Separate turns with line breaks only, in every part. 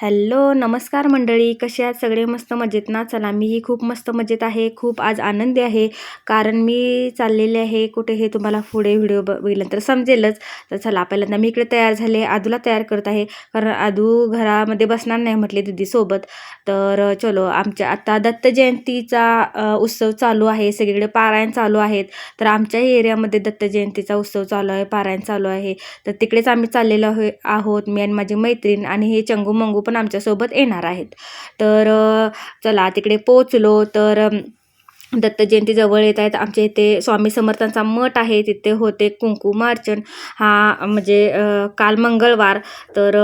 Hello नमस्कार मंडळी. कसे आहात? सगळे मस्त मजेत ना? चला मीही खूप मस्त मजेत आहे. खूप आज आनंदी आहे. कारण मी चाललेले आहे कुठे हे तुम्हाला पुढे व्हिडिओ बघितल्यानंतर समजेलच. तर चला पहिल्यांदा मी इकडे तयार झाले. आदूला तयार करत आहे. कारण आदू घरामध्ये बसणार नाही म्हटले दीदीसोबत तर चलो आमच्या आता दत्त जयंतीचा उत्सव चालू आहे. सगळीकडे पारायण चालू आहेत. तर आमच्याही एरियामध्ये दत्त जयंतीचा उत्सव चालू आहे पारायण चालू आहे. तर तिकडेच आम्ही चाललेलो आहोत मी आणि माझी मैत्रीण. आणि हे चंगू मंगू पण आमच्यासोबत येणार आहेत. तर चला तिकडे पोचलो तर दत्त जयंती जवळ येत आहेत. आमच्या इथे स्वामी समर्थांचा मठ आहे. तिथे होते कुंकुमार्चन. हा म्हणजे काल मंगळवार. तर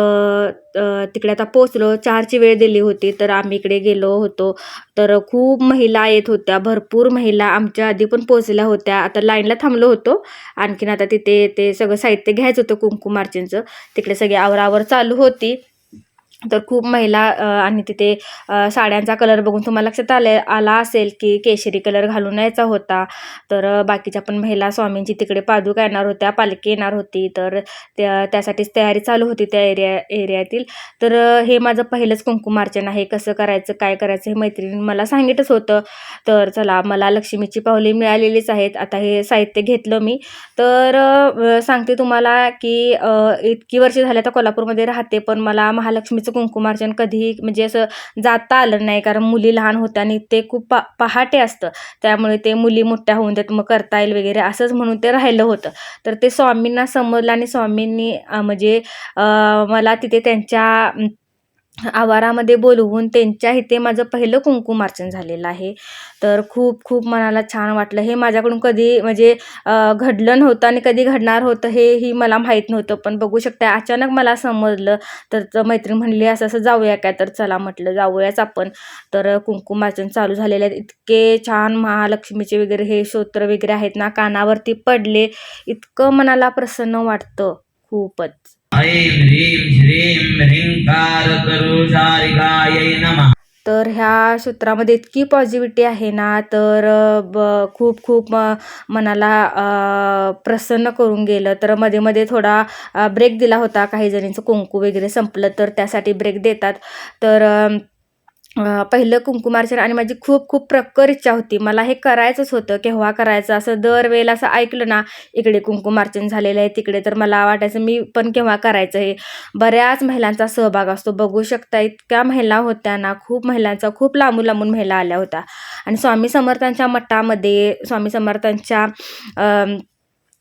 तिकडे आता पोचलो चारची वेळ दिली होती. तर आम्ही इकडे गेलो होतो. तर खूप महिला येत होत्या. भरपूर महिला आमच्या आधी पण पोचल्या होत्या. आता लाईनला थांबलो होतो. आणखीन आता तिथे ते सगळं साहित्य घ्यायचं होतं कुंकुमार्चनचं. तिकडे सगळी आवरावर चालू होती. तर खूप महिला आणि तिथे साड्यांचा कलर बघून तुम्हाला लक्षात आले आला असेल की केशरी कलर घालून यायचा होता. तर बाकीच्या पण महिला स्वामींची तिकडे पादुका येणार होत्या पालखी येणार होती. तर त्या त्यासाठीच तयारी चालू होती त्या एरिया एरियातील. तर हे माझं पहिलंच कुंकुमार्चन आहे. कसं करायचं काय करायचं हे मैत्रिणी मला सांगितच होतं. तर चला मला लक्ष्मीची पाहुली मिळालेलीच आहेत. आता हे साहित्य घेतलं मी. तर सांगते तुम्हाला की इतकी वर्ष झाली आता कोल्हापूरमध्ये राहते पण मला तिचं कुंकुमार्चन कधीही म्हणजे असं जाता आलं नाही कारण मुली लहान होत्या आणि ते खूप पा पहाटे असतं. त्यामुळे ते मुली मोठ्या होऊन देत मग करता येईल वगैरे असंच म्हणून ते राहिलं होतं. तर ते स्वामींना समजलं आणि स्वामींनी म्हणजे मला तिथे त्यांच्या आवारामध्ये बोलवून त्यांच्या इथे माझं पहिलं कुंकुमार्चन झालेलं आहे. तर खूप खूप मनाला छान वाटलं. हे माझ्याकडून कधी म्हणजे घडलं नव्हतं आणि कधी घडणार होतं हेही मला माहीत नव्हतं. पण बघू शकता अचानक मला समजलं. तर मैत्रीण म्हणली असं असं जाऊया काय? तर चला म्हटलं जाऊयाच आपण. तर कुंकुमार्चन चालू झालेले आहेत इतके छान महालक्ष्मीचे वगैरे हे स्तोत्र वगैरे आहेत ना कानावरती पडले. इतकं मनाला प्रसन्न वाटतं. खूपच.
ऐं ह्रीं श्रीं ह्रींकारतरुशारिकायै नमः।
तर ह्या सूत्रामध्ये इतकी पॉझिटिव्हिटी आहे ना तर ब खूप खूप मनाला प्रसन्न करून गेलं. तर मध्ये मध्ये थोडा ब्रेक दिला होता. काही जणींचं कुंकू वगैरे संपलं तर त्यासाठी ब्रेक देतात. तर पहिलं कुंकुमार्चन आणि माझी खूप खूप प्रखर इच्छा होती. मला हे करायचंच होतं केव्हा करायचं? असं दरवेळेला असं ऐकलं ना इकडे कुंकुमार्चन झालेलं आहे तिकडे. तर मला वाटायचं मी पण केव्हा करायचं हे? बऱ्याच महिलांचा सहभाग असतो. बघू शकता इतक्या महिला होत्या ना खूप महिलांचा खूप लांबून लांबून महिला आल्या होत्या. आणि स्वामी समर्थांच्या मठामध्ये स्वामी समर्थांच्या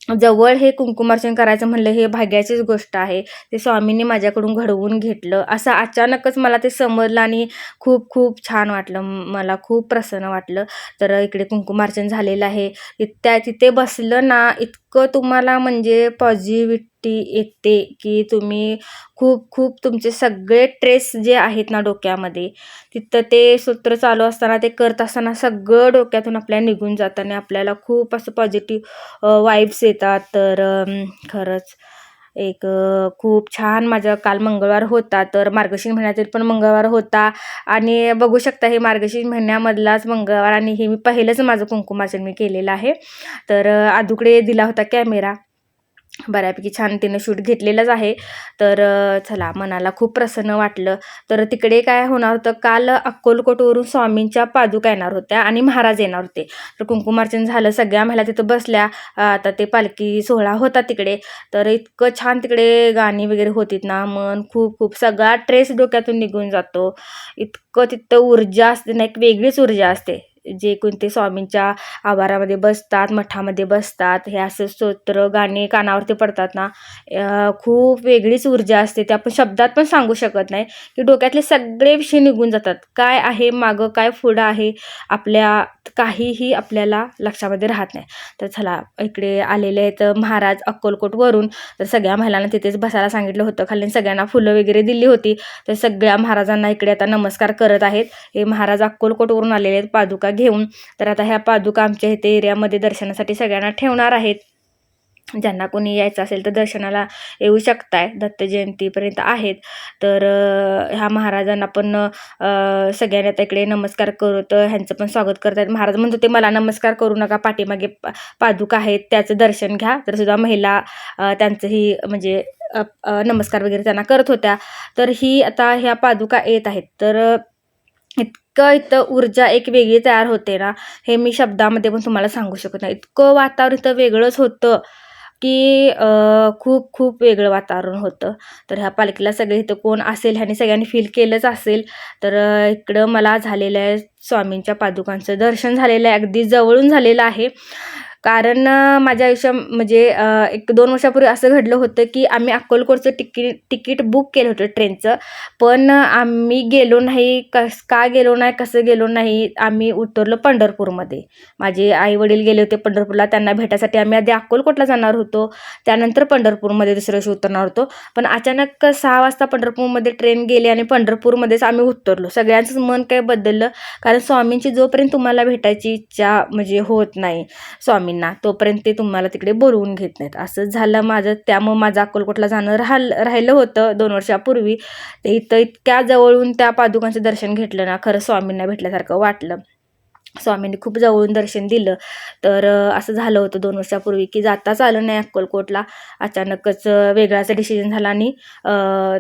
जवळ हे कुंकुमार्चन करायचं म्हणलं हे भाग्याचीच गोष्ट आहे. ते स्वामींनी माझ्याकडून घडवून घेतलं. असं अचानकच मला ते समजलं आणि खूप खूप छान वाटलं. मला खूप प्रसन्न वाटलं. तर इकडे कुंकुमार्चन झालेलं आहे. त्या तिथे बसलं ना इतकं तुम्हाला म्हणजे गोष्टी येते की तुम्ही खूप खूप तुमचे सगळे ट्रेस जे आहेत ना डोक्यामध्ये तिथं ते सूत्र चालू असताना ते करत असताना सगळं डोक्यातून आपल्या निघून जातं आणि आपल्याला खूप असं पॉझिटिव्ह वाईब्स येतात. तर खरंच एक खूप छान माझा काल मंगळवार होता तर मार्गशीर्ष महिन्यातील पण मंगळवार होता. आणि बघू शकता हे मार्गशीर्ष महिन्यामधलाच मंगळवार आणि हे मी पहिलंच माझं कुंकुमाचन मी केलेलं आहे. तर आदुकडे दिला होता कॅमेरा बऱ्यापैकी छान तिनं शूट घेतलेलंच आहे. तर चला मनाला खूप प्रसन्न वाटलं. तर तिकडे काय होणार होतं? काल अक्कोलकोटवरून स्वामींच्या पादुका येणार होत्या आणि महाराज येणार होते. तर कुंकुमार्चन झालं सगळ्या महिला तिथं बसल्या. आता ते पालखी सोहळा होता तिकडे. तर इतकं छान तिकडे गाणी वगैरे होतीत ना मन खूप खूप. सगळा ट्रेस डोक्यातून निघून जातो. इतकं तिथं ऊर्जा असते ना एक वेगळीच ऊर्जा असते. जे कोणते स्वामींच्या आवारामध्ये बसतात मठामध्ये बसतात हे असं स्तोत्र गाणे कानावरती पडतात ना खूप वेगळीच ऊर्जा असते. ते आपण शब्दात पण सांगू शकत नाही की डोक्यातले सगळे विषय निघून जातात. काय आहे मागं काय पुढं आहे आपल्या काहीही आपल्याला लक्षामध्ये राहत नाही. तर चला इकडे आलेले आहेत महाराज अक्कलकोटवरून. तर सगळ्या महिलांना तिथेच बसायला सांगितलं होतं. खाली सगळ्यांना फुलं वगैरे दिली होती. तर सगळ्या महाराजांना इकडे आता नमस्कार करत आहेत. हे महाराज अक्कलकोटवरून आलेले आहेत. पादुका घेऊन तर आता ह्या पादुका आमच्या इथे एरियामध्ये दर्शनासाठी सगळ्यांना ठेवणार आहेत. ज्यांना कोणी यायचं असेल तर दर्शनाला येऊ शकताय. दत्त जयंतीपर्यंत आहेत. तर ह्या महाराजांना पण सगळ्यांना सगळ्यांनी आता इकडे नमस्कार करत ह्यांचं पण स्वागत करतायत. महाराज म्हणत होते मला नमस्कार करू नका पाठीमागे पादुका आहेत त्याचं दर्शन घ्या. तर सुद्धा महिला त्यांचंही म्हणजे नमस्कार वगैरे त्यांना करत होत्या. तर ही आता ह्या पादुका येत आहेत. तर इतकं इथं ऊर्जा एक वेगळी तयार होते ना हे मी शब्दामध्ये पण तुम्हाला सांगू शकत नाही. इतकं वातावरण इथं वेगळंच होतं की खूप खूप वेगळं वातावरण होतं. तर ह्या पालखीला सगळे इथं कोण असेल ह्याने सगळ्यांनी फील केलंच असेल. तर इकडं मला झालेलं आहे स्वामींच्या पादुकांचं दर्शन झालेलं आहे अगदी जवळून झालेलं आहे. कारण माझ्या आयुष्या म्हणजे एक दोन वर्षापूर्वी असं घडलं होतं की आम्ही अक्कलकोटचं तिकीट तिकीट बुक केलं होतं ट्रेनचं. पण आम्ही गेलो नाही कस का गेलो नाही कसं गेलो नाही आम्ही उतरलो पंढरपूरमध्ये. माझे आई वडील गेले होते पंढरपूरला त्यांना भेटायसाठी आम्ही आधी अक्कलकोटला जाणार होतो. त्यानंतर पंढरपूरमध्ये दुसऱ्या दिवशी उतरणार होतो. पण अचानक सहा वाजता पंढरपूरमध्ये ट्रेन गेली आणि पंढरपूरमध्येच आम्ही उतरलो. सगळ्यांचंच मन काय बदललं. कारण स्वामींची जोपर्यंत तुम्हाला भेटायची इच्छा म्हणजे होत नाही मम्मींना तोपर्यंत ते तुम्हाला तिकडे बोलवून घेत नाहीत. असं झालं माझं. त्यामुळं माझं अक्कलकोटला जाणं राहिलं राहिलं होतं दोन वर्षापूर्वी. ते इथं इतक्या जवळून त्या पादुकांचं दर्शन घेतलं ना खरं स्वामींना भेटल्यासारखं वाटलं. स्वामींनी खूप जवळून दर्शन दिलं. तर असं झालं होतं दोन वर्षापूर्वी की जाताच आलं नाही अक्कलकोटला. अचानकच वेगळाचं डिसिजन झाला आणि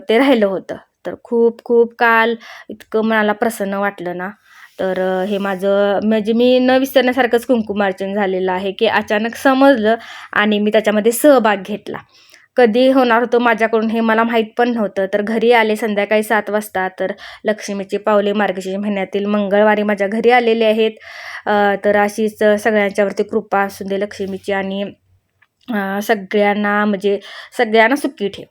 ते राहिलं होतं. तर खूप खूप काल इतकं मनाला प्रसन्न वाटलं ना. तर हे माझं म्हणजे मी न विसरण्यासारखंच कुंकुमार्चन झालेलं आहे की अचानक समजलं आणि मी त्याच्यामध्ये सहभाग घेतला. कधी होणार होतं माझ्याकडून हे मला माहीत पण नव्हतं. तर घरी आले संध्याकाळी सात वाजता तर लक्ष्मीची पावले मार्गशीर्ष महिन्यातील मंगळवारी माझ्या घरी आलेले आहेत. तर अशीच सगळ्यांच्यावरती कृपा असू दे लक्ष्मीची आणि सगळ्यांना म्हणजे सगळ्यांना सुखी ठेव.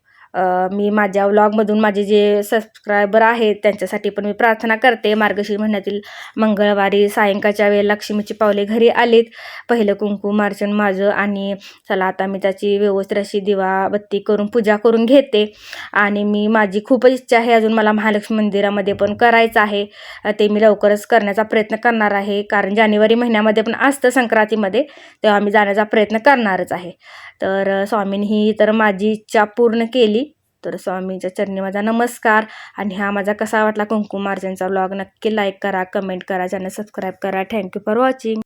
मी माझ्या व्लॉगमधून माझे जे सबस्क्रायबर आहेत त्यांच्यासाठी पण मी प्रार्थना करते. मार्गशीर महिन्यातील मंगळवारी सायंकाळच्या वेळेला लक्ष्मीची पावले घरी आलीत. पहिलं कुंकुमार्चन माझं आणि चला आता मी त्याची व्यवस्थित अशी दिवाबत्ती करून पूजा करून घेते. आणि मी माझी खूपच इच्छा आहे अजून मला महालक्ष्मी मंदिरामध्ये पण करायचं आहे. ते मी लवकरच करण्याचा प्रयत्न करणार आहे. कारण जानेवारी महिन्यामध्ये पण असतं संक्रांतीमध्ये तेव्हा मी जाण्याचा प्रयत्न करणारच आहे. तर स्वामींनी ही तर माझी इच्छा पूर्ण केली. तर स्वामीच्या चरणी माझा नमस्कार. आणि हा माझा कसा वाटला कुंकुमार्जनचा व्लॉग नक्की लाईक करा कमेंट करा चॅनल सबस्क्राईब करा. Thank you for watching